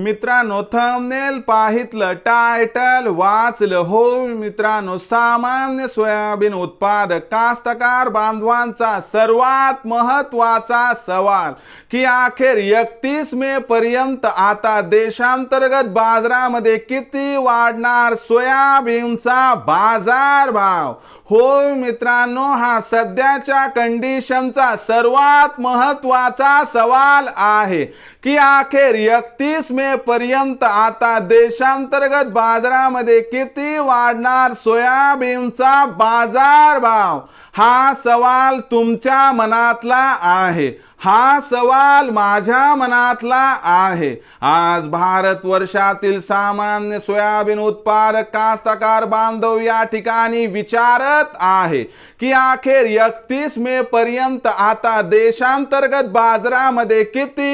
मित्रांनो thumbnail पाहितलं title वाचलं. हो मित्रांनो सामान्य सोयाबीन उत्पादक कास्तकार बांधवांचा सर्वात महत्त्वाचा सवाल की अखेर एकतीस मे पर्यंत आता देशांतर्गत बाजारामध्ये किती वाढणार सोयाबीनचा बाजार भाव होय मित्रांनो हा सध्याच्या कंडिशनचा सर्वात महत्त्वाचा सवाल आहे की अखेर एकतीस मे पर्यंत आता देशांतर्गत बाजारामध्ये किती वाढणार सोयाबीनचा बाजार भाव? हा सवाल तुमच्या मनातला आहे. हा सवाल माझ्या मनातला आहे. आज भारत वर्षातील सामान्य सोयाबीन उत्पादक कास्तकार बांधव या ठिकाणी विचारत आहे की अखेर एकतीस मे पर्यंत आता देशांतर्गत बाजारामध्ये किती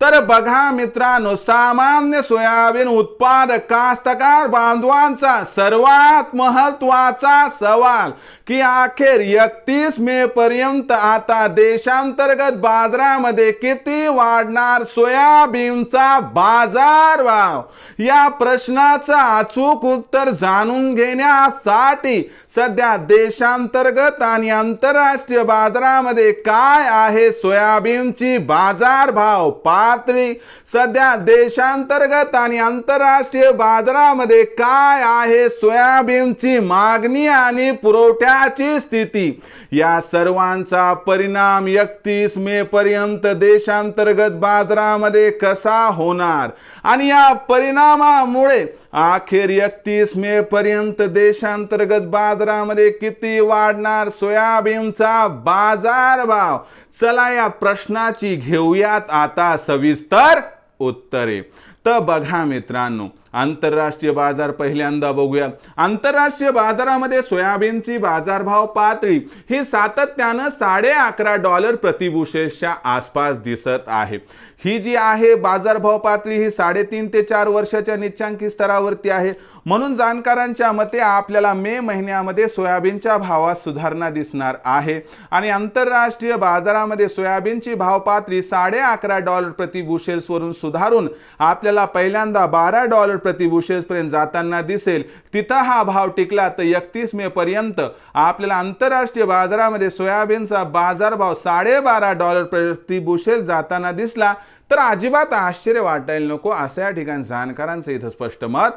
तर बघा मित्रांनो सामान्य सोयाबीन उत्पादक कास्तकार बांधवांचा सर्वात महत्त्वाचा सवाल की अखेर एकतीस मे पर्यंत आता देशांतर्गत बाजारामध्ये किती वाढणार सोयाबीनचा बाजार भाव? या प्रश्नाचं अचूक उत्तर जाणून घेण्यासाठी सध्या देशांतर्गत आणि आंतरराष्ट्रीय बाजारामध्ये काय आहे सोयाबीनची बाजार भाव? पातळी सध्या देशांतर्गत आणि आंतरराष्ट्रीय बाजारामध्ये काय आहे सोयाबीनची मागणी आणि पुरवठ्याची स्थिती? या सर्वांचा परिणाम एकतीस मे पर्यंत देशांतर्गत बाजारामध्ये कसा होणार? आणि या परिणामामुळे अखेर एकतीस मे पर्यंत देशांतर्गत बाजारामध्ये किती वाढणार सोयाबीनचा बाजार भाव चला या प्रश्नाची घेऊयात आता सविस्तर उत्तरे. तर बघा मित्रांनो आंतरराष्ट्रीय बाजार पहिल्यांदा बघूया. आंतरराष्ट्रीय बाजारामध्ये सोयाबीनची बाजारभाव पातळी ही सातत्यानं साडे अकरा डॉलर प्रतिबुशेसच्या आसपास दिसत आहे. ही जी आहे बाजारभाव पातळी ही साडेतीन ते चार वर्षाच्या निच्चांकी स्तरावरती आहे. म्हणून जाणकारांच्या मते आपल्याला मे महिन्यामध्ये सोयाबीनच्या भावात सुधारणा दिसणार आहे. आणि आंतरराष्ट्रीय बाजारामध्ये सोयाबीनची भावपातळी साडे अकरा डॉलर प्रति बुशेल्सवरून सुधारून आपल्याला पहिल्यांदा बारा डॉलर प्रति बुशेल्सपर्यंत जाताना दिसेल. तिथं हा भाव टिकला तर एकतीस मे पर्यंत आपल्याला आंतरराष्ट्रीय बाजारामध्ये सोयाबीनचा बाजारभाव साडेबारा डॉलर प्रति बुशेल जाताना दिसला. तर अजिबात आश्चर्य वाटायला नको असं या ठिकाणी जाणकारांचं इथं स्पष्ट मत.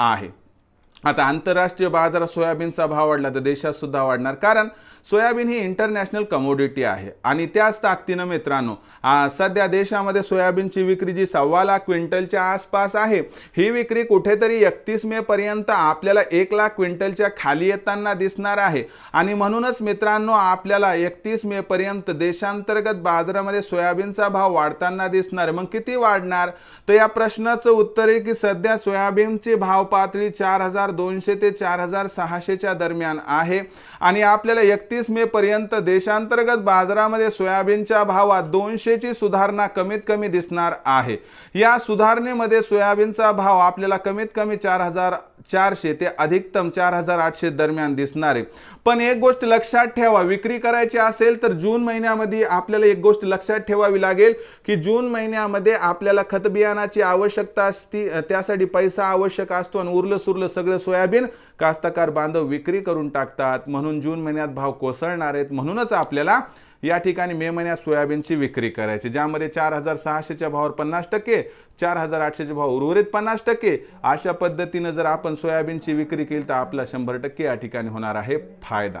आहे आता आंतरराष्ट्रीय बाजारात सोयाबीनचा भाव वाढला तर देशात सुद्धा वाढणार. कारण सोयाबीन ही इंटरनॅशनल कमोडिटी आहे. आणि त्याच ताकदीनं मित्रांनो सध्या देशामध्ये सोयाबीनची विक्री जी सव्वा लाख क्विंटलच्या आसपास आहे ही विक्री कुठेतरी एकतीस मे पर्यंत आपल्याला एक लाख क्विंटलच्या खाली येताना दिसणार आहे. आणि म्हणूनच मित्रांनो आपल्याला एकतीस मे पर्यंत देशांतर्गत बाजारामध्ये सोयाबीनचा भाव वाढताना दिसणार. मग किती वाढणार? तर या प्रश्नाचं उत्तर आहे की सध्या सोयाबीनची भाव पातळी चार हजार दोनशे ते चार हजार सहाशेच्या दरम्यान आहे. आणि आपल्याला एकतीस मे पर्यंत देशांतर्गत बाजारामध्ये सोयाबीनच्या भावात दोनशेची सुधारणा कमीत कमी दिसणार आहे. या सुधारणेमध्ये सोयाबीनचा भाव आपल्याला कमीत कमी चार हजार चारशे ते अधिकतम चार हजार आठशे दरम्यान दिसणार आहे. पण एक गोष्ट लक्षात ठेवा विक्री करायची असेल तर जून महिन्यामध्ये आपल्याला एक गोष्ट लक्षात ठेवावी लागेल की जून महिन्यामध्ये आपल्याला खतबियाणाची आवश्यकता असती त्यासाठी पैसा आवश्यक असतो आणि उरलं सुरलं सगळं सोयाबीन कास्तकार बांधव विक्री करून टाकतात. म्हणून जून महिन्यात भाव कोसळणार आहेत. म्हणूनच आपल्याला या ठिकाणी मे महिन्यात सोयाबीनची विक्री करायची. ज्यामध्ये चार हजार सहाशेच्या भावावर पन्नास टक्के चार हजार आठशेच्या भाव उर्वरित पन्नास टक्के. अशा पद्धतीनं जर आपण सोयाबीनची विक्री केली तर आपला शंभर टक्के या ठिकाणी होणार आहे फायदा.